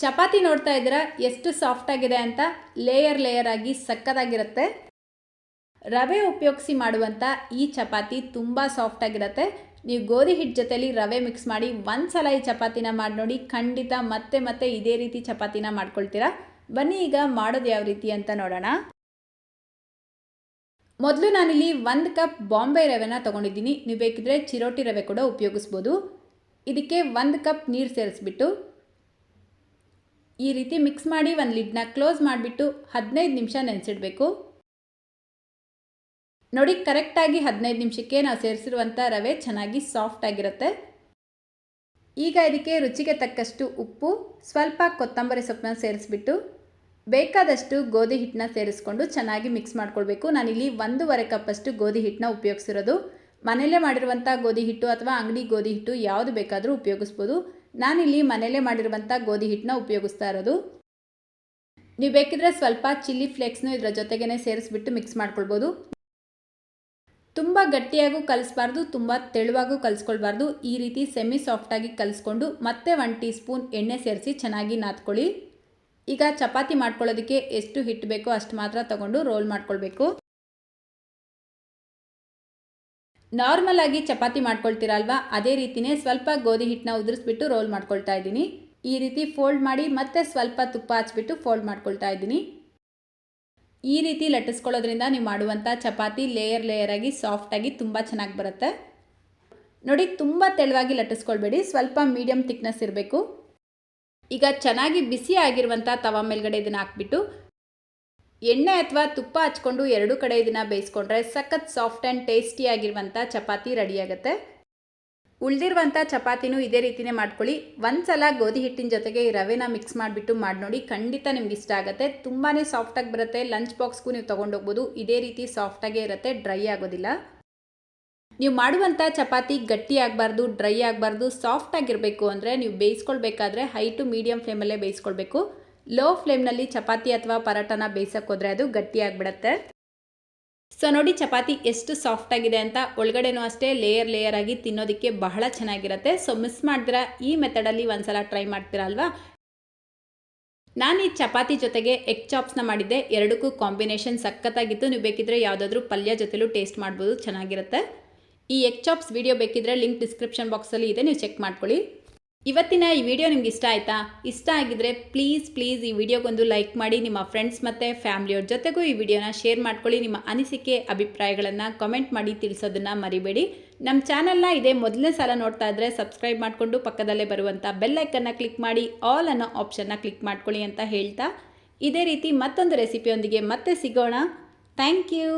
ಚಪಾತಿ ನೋಡ್ತಾ ಇದ್ದೀರಾ? ಎಷ್ಟು ಸಾಫ್ಟ್ ಆಗಿದೆ ಅಂತ ಲೇಯರ್ ಲೇಯರ್ ಆಗಿ ಸಕ್ಕದಾಗಿರುತ್ತೆ ರವೆ ಉಪಯೋಗಿಸಿ ಮಾಡುವಂಥ ಈ ಚಪಾತಿ ತುಂಬ ಸಾಫ್ಟ್ ಆಗಿರುತ್ತೆ. ನೀವು ಗೋಧಿ ಹಿಟ್ಟು ಜೊತೆಲಿ ರವೆ ಮಿಕ್ಸ್ ಮಾಡಿ ಒಂದು ಸಲ ಈ ಚಪಾತಿನ ಮಾಡಿ ನೋಡಿ ಖಂಡಿತ ಮತ್ತೆ ಮತ್ತೆ ಇದೇ ರೀತಿ ಚಪಾತಿನ ಮಾಡ್ಕೊಳ್ತೀರಾ? ಬನ್ನಿ ಈಗ ಮಾಡೋದು ಯಾವ ರೀತಿ ಅಂತ ನೋಡೋಣ. ಮೊದಲು ನಾನಿಲ್ಲಿ ಒಂದು ಕಪ್ ಬಾಂಬೆ ರವೆನ ತೊಗೊಂಡಿದ್ದೀನಿ. ನೀವು ಬೇಕಿದ್ರೆ ಚಿರೋಟಿ ರವೆ ಕೂಡ ಉಪಯೋಗಿಸ್ಬೋದು. ಇದಕ್ಕೆ ಒಂದು ಕಪ್ ನೀರು ಸೇರಿಸ್ಬಿಟ್ಟು ಈ ರೀತಿ ಮಿಕ್ಸ್ ಮಾಡಿ ಒಂದು ಲಿಡ್ನ ಕ್ಲೋಸ್ ಮಾಡಿಬಿಟ್ಟು ಹದಿನೈದು ನಿಮಿಷ ನೆನೆಸಿಡಬೇಕು. ನೋಡಿ ಕರೆಕ್ಟಾಗಿ ಹದಿನೈದು ನಿಮಿಷಕ್ಕೆ ನಾವು ಸೇರಿಸಿರುವಂಥ ರವೆ ಚೆನ್ನಾಗಿ ಸಾಫ್ಟ್ ಆಗಿರುತ್ತೆ. ಈಗ ಇದಕ್ಕೆ ರುಚಿಗೆ ತಕ್ಕಷ್ಟು ಉಪ್ಪು, ಸ್ವಲ್ಪ ಕೊತ್ತಂಬರಿ ಸೊಪ್ಪನ್ನ ಸೇರಿಸ್ಬಿಟ್ಟು ಬೇಕಾದಷ್ಟು ಗೋಧಿ ಹಿಟ್ಟನ್ನ ಸೇರಿಸ್ಕೊಂಡು ಚೆನ್ನಾಗಿ ಮಿಕ್ಸ್ ಮಾಡ್ಕೊಳ್ಬೇಕು. ನಾನಿಲ್ಲಿ ಒಂದೂವರೆ ಕಪ್ಪಷ್ಟು ಗೋಧಿ ಹಿಟ್ಟನ್ನ ಉಪಯೋಗಿಸಿರೋದು. ಮನೆಯಲ್ಲೇ ಮಾಡಿರುವಂಥ ಗೋಧಿ ಹಿಟ್ಟು ಅಥವಾ ಅಂಗಡಿ ಗೋಧಿ ಹಿಟ್ಟು ಯಾವುದು ಬೇಕಾದರೂ ಉಪಯೋಗಿಸ್ಬೋದು. ನಾನಿಲ್ಲಿ ಮನೆಯಲ್ಲೇ ಮಾಡಿರುವಂಥ ಗೋಧಿ ಹಿಟ್ಟನ್ನ ಉಪಯೋಗಿಸ್ತಾ ಇರೋದು. ನೀವು ಬೇಕಿದ್ರೆ ಸ್ವಲ್ಪ ಚಿಲ್ಲಿ ಫ್ಲೇಕ್ಸ್ನು ಇದರ ಜೊತೆಗೇ ಸೇರಿಸ್ಬಿಟ್ಟು ಮಿಕ್ಸ್ ಮಾಡ್ಕೊಳ್ಬೋದು. ತುಂಬ ಗಟ್ಟಿಯಾಗೂ ಕಲಿಸ್ಬಾರ್ದು, ತುಂಬ ತೆಳುವಾಗೂ ಕಲಿಸ್ಕೊಳ್ಬಾರ್ದು. ಈ ರೀತಿ ಸೆಮಿ ಸಾಫ್ಟಾಗಿ ಕಲಿಸ್ಕೊಂಡು ಮತ್ತೆ ಒನ್ ಟೀ ಸ್ಪೂನ್ ಎಣ್ಣೆ ಸೇರಿಸಿ ಚೆನ್ನಾಗಿ ನಾದ್ಕೊಳ್ಳಿ. ಈಗ ಚಪಾತಿ ಮಾಡ್ಕೊಳ್ಳೋದಕ್ಕೆ ಎಷ್ಟು ಹಿಟ್ಟು ಬೇಕೋ ಅಷ್ಟು ಮಾತ್ರ ತಗೊಂಡು ರೋಲ್ ಮಾಡ್ಕೊಳ್ಬೇಕು. ನಾರ್ಮಲ್ ಆಗಿ ಚಪಾತಿ ಮಾಡ್ಕೊಳ್ತೀರಲ್ವಾ? ಅದೇ ರೀತಿನೇ ಸ್ವಲ್ಪ ಗೋಧಿ ಹಿಟ್ಟನ್ನ ಉದುರಿಸ್ಬಿಟ್ಟು ರೋಲ್ ಮಾಡ್ಕೊಳ್ತಾ ಇದ್ದೀನಿ. ಈ ರೀತಿ ಫೋಲ್ಡ್ ಮಾಡಿ ಮತ್ತೆ ಸ್ವಲ್ಪ ತುಪ್ಪ ಹಚ್ಬಿಟ್ಟು ಫೋಲ್ಡ್ ಮಾಡ್ಕೊಳ್ತಾ ಇದ್ದೀನಿ. ಈ ರೀತಿ ಲಟ್ಟಿಸ್ಕೊಳ್ಳೋದ್ರಿಂದ ನೀವು ಮಾಡುವಂಥ ಚಪಾತಿ ಲೇಯರ್ ಲೇಯರ್ ಆಗಿ ಸಾಫ್ಟಾಗಿ ತುಂಬ ಚೆನ್ನಾಗಿ ಬರುತ್ತೆ. ನೋಡಿ, ತುಂಬ ತೆಳುವಾಗಿ ಲಟ್ಟಿಸ್ಕೊಳ್ಬೇಡಿ. ಸ್ವಲ್ಪ ಮೀಡಿಯಂ ತಿಕ್ನೆಸ್ ಇರಬೇಕು. ಈಗ ಚೆನ್ನಾಗಿ ಬಿಸಿ ಆಗಿರುವಂಥ ತವ ಮೇಲ್ಗಡೆ ಇದನ್ನು ಹಾಕ್ಬಿಟ್ಟು ಎಣ್ಣೆ ಅಥವಾ ತುಪ್ಪ ಹಚ್ಕೊಂಡು ಎರಡು ಕಡೆ ಇದನ್ನು ಬೇಯಿಸ್ಕೊಂಡ್ರೆ ಸಖತ್ ಸಾಫ್ಟ್ ಆ್ಯಂಡ್ ಟೇಸ್ಟಿಯಾಗಿರುವಂಥ ಚಪಾತಿ ರೆಡಿಯಾಗುತ್ತೆ ಉಳಿದಿರುವಂಥ ಚಪಾತಿನೂ ಇದೇ ರೀತಿನೇ ಮಾಡ್ಕೊಳ್ಳಿ. ಒಂದು ಸಲ ಗೋಧಿ ಹಿಟ್ಟಿನ ಜೊತೆಗೆ ಈ ರವೆನ ಮಿಕ್ಸ್ ಮಾಡಿಬಿಟ್ಟು ಮಾಡಿ ನೋಡಿ ಖಂಡಿತ ನಿಮ್ಗೆ ಇಷ್ಟ ಆಗುತ್ತೆ. ತುಂಬಾ ಸಾಫ್ಟಾಗಿ ಬರುತ್ತೆ. ಲಂಚ್ ಬಾಕ್ಸ್ಗೂ ನೀವು ತೊಗೊಂಡೋಗ್ಬೋದು ಇದೇ ರೀತಿ ಸಾಫ್ಟಾಗೇ ಇರುತ್ತೆ. ಡ್ರೈ ಆಗೋದಿಲ್ಲ. ನೀವು ಮಾಡುವಂಥ ಚಪಾತಿ ಗಟ್ಟಿ ಆಗಬಾರ್ದು ಡ್ರೈ ಆಗಬಾರ್ದು ಸಾಫ್ಟ್ ಆಗಿರಬೇಕು ಅಂದರೆ ನೀವು ಬೇಯಿಸ್ಕೊಳ್ಬೇಕಾದ್ರೆ ಹೈ ಟು ಮೀಡಿಯಮ್ ಫ್ಲೇಮಲ್ಲೇ ಬೇಯಿಸ್ಕೊಳ್ಬೇಕು. ಲೋ ಫ್ಲೇಮ್ನಲ್ಲಿ ಚಪಾತಿ ಅಥವಾ ಪರೋಟನ ಬೇಯಿಸೋಕ್ಕೋದ್ರೆ ಅದು ಗಟ್ಟಿಯಾಗಿಬಿಡತ್ತೆ. ಸೊ ನೋಡಿ ಚಪಾತಿ ಎಷ್ಟು ಸಾಫ್ಟ್ ಆಗಿದೆ ಅಂತ ಒಳಗಡೆನೂ ಅಷ್ಟೇ ಲೇಯರ್ ಲೇಯರ್ ಆಗಿ ತಿನ್ನೋದಕ್ಕೆ ಬಹಳ ಚೆನ್ನಾಗಿರುತ್ತೆ. ಸೊ ಮಿಸ್ ಮಾಡಿದ್ರೆ ಈ ಮೆಥಡಲ್ಲಿ ಒಂದ್ಸಲ ಟ್ರೈ ಮಾಡ್ತೀರಲ್ವಾ ನಾನು ಈ ಚಪಾತಿ ಜೊತೆಗೆ ಎಗ್ ಚಾಪ್ಸ್ನ ಮಾಡಿದ್ದೆ. ಎರಡಕ್ಕೂ ಕಾಂಬಿನೇಷನ್ ಸಖತ್ತಾಗಿತ್ತು. ನೀವು ಬೇಕಿದ್ರೆ ಯಾವುದಾದ್ರೂ ಪಲ್ಯ ಜೊತೆಲೂ ಟೇಸ್ಟ್ ಮಾಡ್ಬೋದು, ಚೆನ್ನಾಗಿರುತ್ತೆ. ಈ ಎಗ್ ಚಾಪ್ಸ್ ವಿಡಿಯೋ ಬೇಕಿದ್ರೆ ಲಿಂಕ್ ಡಿಸ್ಕ್ರಿಪ್ಷನ್ ಬಾಕ್ಸಲ್ಲಿ ಇದೆ, ನೀವು ಚೆಕ್ ಮಾಡ್ಕೊಳ್ಳಿ. ಇವತ್ತಿನ ಈ ವಿಡಿಯೋ ನಿಮ್ಗೆ ಇಷ್ಟ ಆಯಿತಾ? ಇಷ್ಟ ಆಗಿದ್ರೆ ಪ್ಲೀಸ್ ಪ್ಲೀಸ್ ಈ ವಿಡಿಯೋಗೊಂದು ಲೈಕ್ ಮಾಡಿ. ನಿಮ್ಮ ಫ್ರೆಂಡ್ಸ್ ಮತ್ತು ಫ್ಯಾಮಿಲಿಯವ್ರ ಜೊತೆಗೂ ಈ ವಿಡಿಯೋನ ಶೇರ್ ಮಾಡ್ಕೊಳ್ಳಿ. ನಿಮ್ಮ ಅನಿಸಿಕೆ, ಅಭಿಪ್ರಾಯಗಳನ್ನು ಕಮೆಂಟ್ ಮಾಡಿ ತಿಳಿಸೋದನ್ನು ಮರಿಬೇಡಿ. ನಮ್ಮ ಚಾನಲ್ನ ಇದೇ ಮೊದಲನೇ ಸಲ ನೋಡ್ತಾ ಇದ್ದರೆ ಸಬ್ಸ್ಕ್ರೈಬ್ ಮಾಡಿಕೊಂಡು ಪಕ್ಕದಲ್ಲೇ ಬರುವಂಥ ಬೆಲ್ಲೈಕನ್ನು ಕ್ಲಿಕ್ ಮಾಡಿ. ಆಲ್ ಅನ್ನೋ ಆಪ್ಷನ್ನ ಕ್ಲಿಕ್ ಮಾಡ್ಕೊಳ್ಳಿ ಅಂತ ಹೇಳ್ತಾ. ಇದೇ ರೀತಿ ಮತ್ತೊಂದು ರೆಸಿಪಿಯೊಂದಿಗೆ ಮತ್ತೆ ಸಿಗೋಣ. Thank you